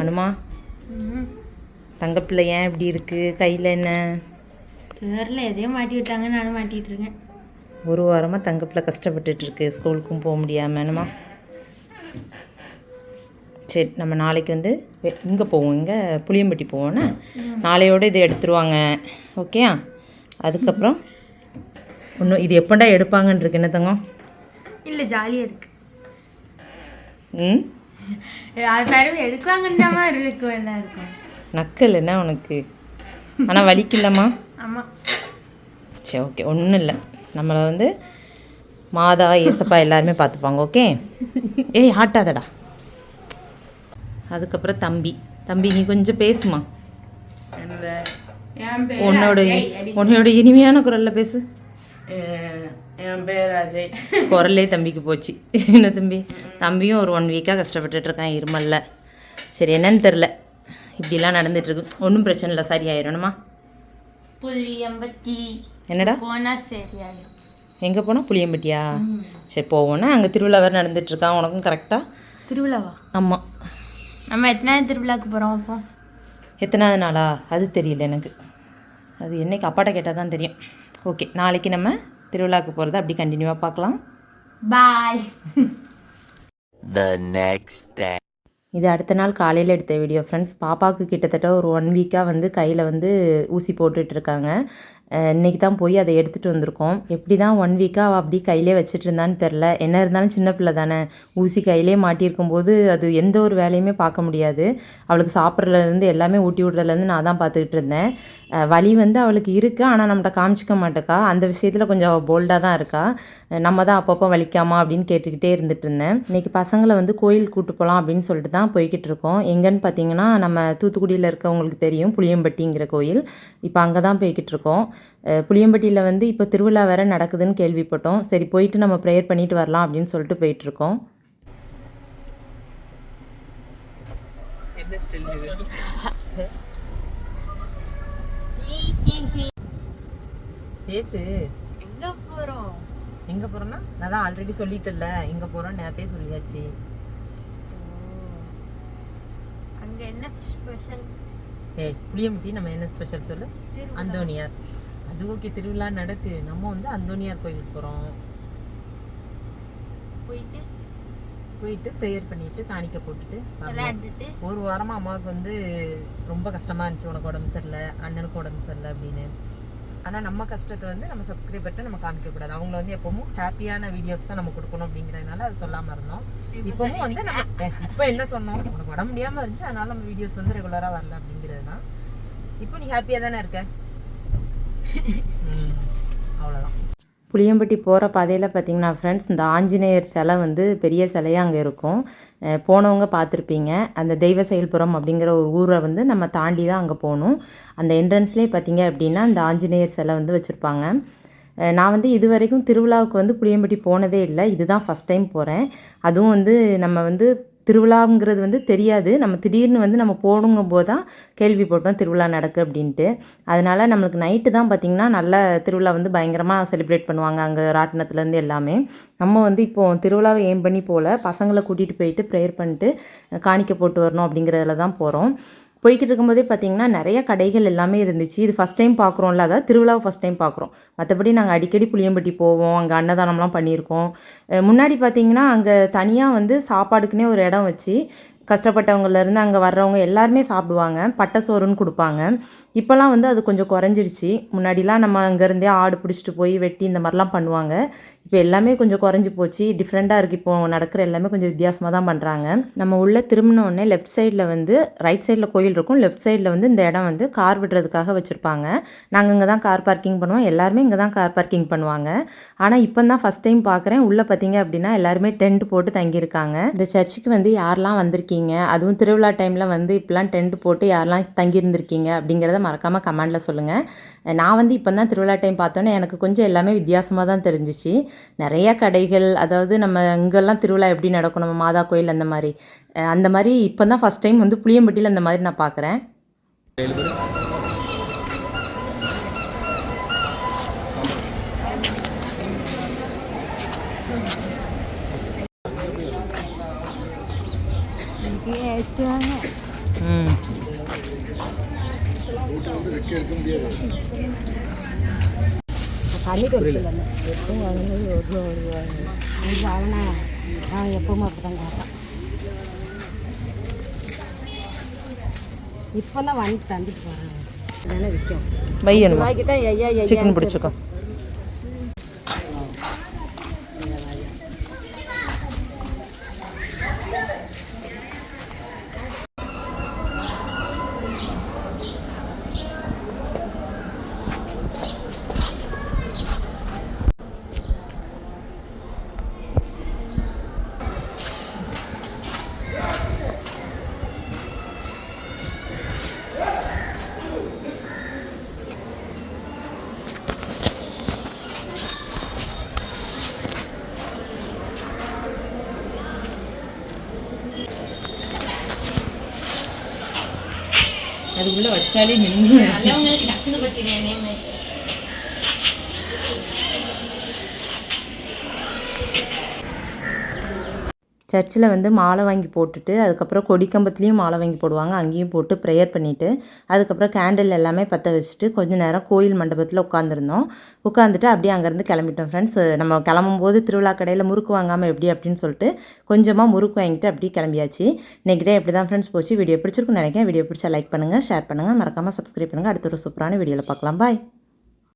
அனுமா தங்கப்பிள்ளை ஏன் இப்படி இருக்கு? கையில் என்ன? தெரில எதையும் மாட்டி விட்டாங்க நானும் மாட்டிட்டு இருக்கேன். ஒரு வாரமாக தங்கப்பிள்ளை கஷ்டப்பட்டுட்டு இருக்கு. ஸ்கூலுக்கும் போக முடியாமல் என்னம்மா சரி நம்ம நாளைக்கு வந்து இங்கே போவோம். இங்கே புளியம்பட்டி போவோண்ணே நாளையோட இதை எடுத்துருவாங்க. ஓகேயா அதுக்கப்புறம் ஒன்றும் இது எப்படா எடுப்பாங்கன்னு இருக்கு என்ன தங்கம்? இல்லை ஜாலியாக இருக்கு. ம்? அது பிறகு எடுக்குவாங்கன்ற மாதிரி இருக்கும் எல்லாம் இருக்கும் நக்கல் என்ன உனக்கு? ஆனால் வலிக்கலம்மா ஆமாம் சரி ஓகே ஒன்றும் இல்லை. நம்மளை வந்து மாதா ஏசப்பா எல்லாருமே பார்த்துப்பாங்க ஓகே? ஏய் ஆட்டாதடா. அதுக்கப்புறம் தம்பி. தம்பி நீ கொஞ்சம் பேசுமா. உன்னோட உன்னோட இனிமையான குரலில் பேசு. என் பேர் அஜய். குரலே தம்பிக்கு போச்சு. என்ன தம்பி? தம்பியும் ஒரு ஒன் வீக்காக கஷ்டப்பட்டுட்டு இருக்கான் இருமல்ல. சரி என்னன்னு தெரில இப்படிலாம் நடந்துட்டுருக்கு. ஒன்றும் பிரச்சனை இல்லை சரியாயிரணுமா புளியம்பட்டி என்னடா? போனால் சரியாயிடும் எங்கே போனால் புளியம்பட்டியா சரி போவோன்னா அங்கே திருவிழா வேறு நடந்துட்டுருக்கான் உனக்கும் கரெக்டாக திருவிழாவா? ஆமாம் நம்ம எத்தனாவது திருவிழாக்கு போகிறோம் அப்போ? எத்தனாவது நாளா? அது தெரியல எனக்கு. அது என்னைக்கு? அப்பாட்ட கேட்டால் தான் தெரியும். ஓகே நாளைக்கு நம்ம திருவிழாவுக்கு போகிறத அப்படி கண்டினியூவாக பார்க்கலாம். பாய் The next day. இது அடுத்த நாள் காலையில் எடுத்த வீடியோ ஃப்ரெண்ட்ஸ் பாப்பாவுக்கு கிட்டத்தட்ட ஒரு ஒன் வீக்காக வந்து கையில் வந்து ஊசி போட்டுட்டு இன்றைக்கி இன்னைக்கு தான் போய் அதை எடுத்துகிட்டு வந்திருக்கோம். எப்படி தான் ஒன் வீக்காக அவள் அப்படி கையிலே வச்சுட்டு இருந்தான்னு தெரில என்ன இருந்தாலும் சின்ன பிள்ளை தானே. ஊசி கையிலே மாட்டியிருக்கும் போது அது எந்த ஒரு வேலையுமே பார்க்க முடியாது. அவளுக்கு சாப்பிட்றதுலேருந்து எல்லாமே ஊட்டி விடுறதுலேருந்து நான் தான் பார்த்துக்கிட்டு இருந்தேன். வழி வலி வந்து அவளுக்கு இருக்குது ஆனால் நம்மகிட்ட காமிச்சிக்க மாட்டேக்கா. அந்த விஷயத்தில் கொஞ்சம் போல்டாக தான் இருக்கா. நம்ம தான் அப்பப்போ வலிக்காமா அப்படின்னு கேட்டுக்கிட்டே இருந்துட்டு இருந்தேன். இன்னைக்கு பசங்களை வந்து கோயில் கூட்டு போகலாம் அப்படின்னு சொல்லிட்டு தான் போய்கிட்டு இருக்கோம். எங்கன்னு பார்த்தீங்கன்னா நம்ம தூத்துக்குடியில் இருக்கவங்களுக்கு தெரியும் புளியம்பட்டிங்கிற கோயில். இப்போ அங்கே தான் போய்கிட்டு இருக்கோம். புளியம்பட்டியில் வந்து இப்போ திருவிழா வேற நடக்குதுன்னு கேள்விப்பட்டோம். சரி போயிட்டு நம்ம ப்ரேயர் பண்ணிட்டு வரலாம் அப்படின்னு சொல்லிட்டு போயிட்டு இருக்கோம் பேசு. எங்கே போகிறோம் எங்கே போகிறோன்னா நான் தான் ஆல்ரெடி சொல்லிட்டேன்ல. எங்கே போகிறோம் நேரத்தையே சொல்லியாச்சு. அங்கே என்ன ஸ்பெஷல் ஏய் புளியம்பட்டி நம்ம என்ன ஸ்பெஷல் சொல்லு? அந்தோனியார் அது ஓகே திருவிழா நடக்கு. நம்ம வந்து அந்தோனியார் கோயிலுக்கு போகிறோம் போயிட்டு? போயிட்டு ப்ரேயர் பண்ணிட்டு காணிக்க போட்டுட்டு. விளையாண்டுட்டு? ஒரு வாரமாக அம்மாவுக்கு வந்து ரொம்ப கஷ்டமாக இருந்துச்சு. உனக்கு உடம்பு சரியில்லை அண்ணனுக்கு உடம்பு சரியில்லை அப்படின்னு. ஆனால் நம்ம கஷ்டத்தை வந்து நம்ம சப்ஸ்கிரைபர்கிட்ட நம்ம காமிக்கக்கூடாது அவங்கள வந்து எப்பவும் ஹாப்பியான வீடியோஸ் தான் நம்ம கொடுக்கணும் அப்படிங்கிறதுனால அது சொல்லாமல் இருந்தோம். இப்போவும் வந்து நம்ம இப்போ என்ன சொன்னோம்? உனக்கு உடம்பு முடியாமல் இருந்துச்சு. அதனால நம்ம வீடியோஸ் வந்து ரெகுலராக வரல அப்படிங்கிறது தான் இப்போ நீ ஹாப்பியாக தானே இருக்க? அவ்வளோதான் புளியம்பட்டி போகிற பாதையில் பார்த்தீங்கன்னா ஃப்ரெண்ட்ஸ் இந்த ஆஞ்சநேயர் சிலை வந்து பெரிய சிலையாக அங்கே இருக்கும். போனவங்க பார்த்துருப்பீங்க அந்த தெய்வ செயல்புரம் அப்படிங்கிற ஒரு ஊரை வந்து நம்ம தாண்டி தான் அங்கே போகணும். அந்த என்ட்ரன்ஸ்லேயே பார்த்தீங்க அப்படின்னா இந்த ஆஞ்சநேயர் சிலை வந்து வச்சுருப்பாங்க. நான் வந்து இது வரைக்கும் திருவிழாவுக்கு வந்து புளியம்பட்டி போனதே இல்லை. இதுதான் ஃபஸ்ட் டைம் போகிறேன் அதுவும் வந்து நம்ம வந்து திருவிழாங்கிறது வந்து தெரியாது. நம்ம திடீர்னு வந்து நம்ம போடுங்கும் போது தான் கேள்விப்பட்டோம் திருவிழா நடக்கு அப்படின்ட்டு. அதனால் நம்மளுக்கு நைட்டு தான் பார்த்திங்கன்னா நல்ல திருவிழா வந்து பயங்கரமாக செலிப்ரேட் பண்ணுவாங்க அங்கே ராட்டினத்துலேருந்து எல்லாமே. நம்ம வந்து இப்போது திருவிழாவை ஏம் பண்ணி போல் பசங்களை கூட்டிகிட்டு போயிட்டு ப்ரேயர் பண்ணிட்டு காணிக்க போட்டு வரணும் அப்படிங்கிறதுல தான் போகிறோம் போய்கிட்டு இருக்கும்போதே பார்த்தீங்கன்னா நிறைய கடைகள் எல்லாமே இருந்துச்சு. இது ஃபஸ்ட் டைம் பார்க்குறோம்ல அதாவது திருவிழாவை ஃபஸ்ட் டைம் பார்க்குறோம் மற்றபடி நாங்கள் அடிக்கடி புளியம்பட்டி போவோம் அங்கே அன்னதானம்லாம் பண்ணியிருக்கோம். முன்னாடி பார்த்தீங்கன்னா அங்கே தனியாக வந்து சாப்பாடுக்குன்னே ஒரு இடம் வச்சு கஷ்டப்பட்டவங்கலேருந்து அங்கே வர்றவங்க எல்லாருமே சாப்பிடுவாங்க. பட்டை சோறுன்னு கொடுப்பாங்க. இப்போல்லாம் வந்து அது கொஞ்சம் குறைஞ்சிருச்சு முன்னாடிலாம் நம்ம அங்கேருந்தே ஆடு பிடிச்சிட்டு போய் வெட்டி இந்த மாதிரிலாம் பண்ணுவாங்க. இப்போ எல்லாமே கொஞ்சம் குறைஞ்சி போச்சு. டிஃப்ரெண்ட்டாக இருக்குது இப்போ நடக்கிற எல்லாமே கொஞ்சம் வித்தியாசமாக தான் பண்ணுறாங்க நம்ம உள்ளே திரும்பினோடனே லெஃப்ட் சைடில் வந்து ரைட் சைடில் கோயில் இருக்கும். லெஃப்ட் சைடில் வந்து இந்த இடம் வந்து கார் விடுறதுக்காக வச்சுருப்பாங்க. நாங்கள் இங்கே தான் கார் பார்க்கிங் பண்ணுவோம். எல்லாருமே இங்கே தான் கார் பார்க்கிங் பண்ணுவாங்க. ஆனால் இப்போ தான் ஃபஸ்ட் டைம் பார்க்குறேன் உள்ளே பார்த்தீங்க அப்படின்னா எல்லாருமே டென்ட் போட்டு தங்கியிருக்காங்க. இந்த சர்ச்சுக்கு வந்து யாரெல்லாம் வந்திருக்கீங்க? அதுவும் திருவிழா டைமில் வந்து இப்போலாம் டென்ட் போட்டு யாரெல்லாம் தங்கியிருந்திருக்கீங்க அப்படிங்கிறத மறக்காமல் கமெண்டில் சொல்லுங்கள் நான் வந்து இப்போ தான் திருவிழா டைம் பார்த்தோன்னே எனக்கு கொஞ்சம் எல்லாமே வித்தியாசமாக தான் தெரிஞ்சிச்சு. நிறைய கடைகள் அதாவது நம்ம இங்கெல்லாம் திருவிழா எப்படி நடக்கும் நம்ம மாதா கோயில் அந்த மாதிரி. அந்த மாதிரி இப்போ தான் ஃபஸ்ட் டைம் வந்து புளியம்பட்டியில் அந்த மாதிரி நான் பார்க்குறேன். ம். கொடுக்கல எப்பவும் வாங்கினது ஒரு வாங்கினா நான் எப்பவும் அப்படி தான் கேட்பேன் இப்போ தான் வாங்கி தந்துட்டு போகிறேன் அதெல்லாம் விற்கும் சிக்கன் பிடிச்சிக்கோ அதுக்குள்ளே வச்சாலே நின்று. நல்லவங்களுக்கு டக்குன்னு பத்தினே சர்ச்சில் வந்து மாலை வாங்கி போட்டுட்டு அதுக்கப்புறம் கொடிக்கம்பத்துலேயும் மாலை வாங்கி போடுவாங்க. அங்கேயும் போட்டு ப்ரேயர் பண்ணிவிட்டு அதுக்கப்புறம் கேண்டில் எல்லாமே பற்ற வச்சுட்டு கொஞ்ச நேரம் கோயில் மண்டபத்தில் உட்காந்துருந்தோம் உட்காந்துட்டு அப்படியே அங்கேருந்து கிளம்பிட்டோம் ஃப்ரெண்ட்ஸ் நம்ம கிளம்பும்போது திருவிழா கடையில் முறுக்கு வாங்காமல் எப்படி அப்படின்னு சொல்லிட்டு கொஞ்சமாக முறுக்கு வாங்கிட்டு அப்படியே கிளம்பியாச்சு. இன்றைக்கி டே இப்படி தான் ஃப்ரெண்ட்ஸ் போச்சு. வீடியோ பிடிச்சிருக்குன்னு நினைக்கிறேன். வீடியோ பிடிச்சா லைக் பண்ணுங்கள் ஷேர் பண்ணுங்கள் மறக்காமல் சப்ஸ்கிரைப் பண்ணுங்கள் அடுத்த ஒரு சூப்பரான வீடியோவில் பார்க்கலாம். பாய்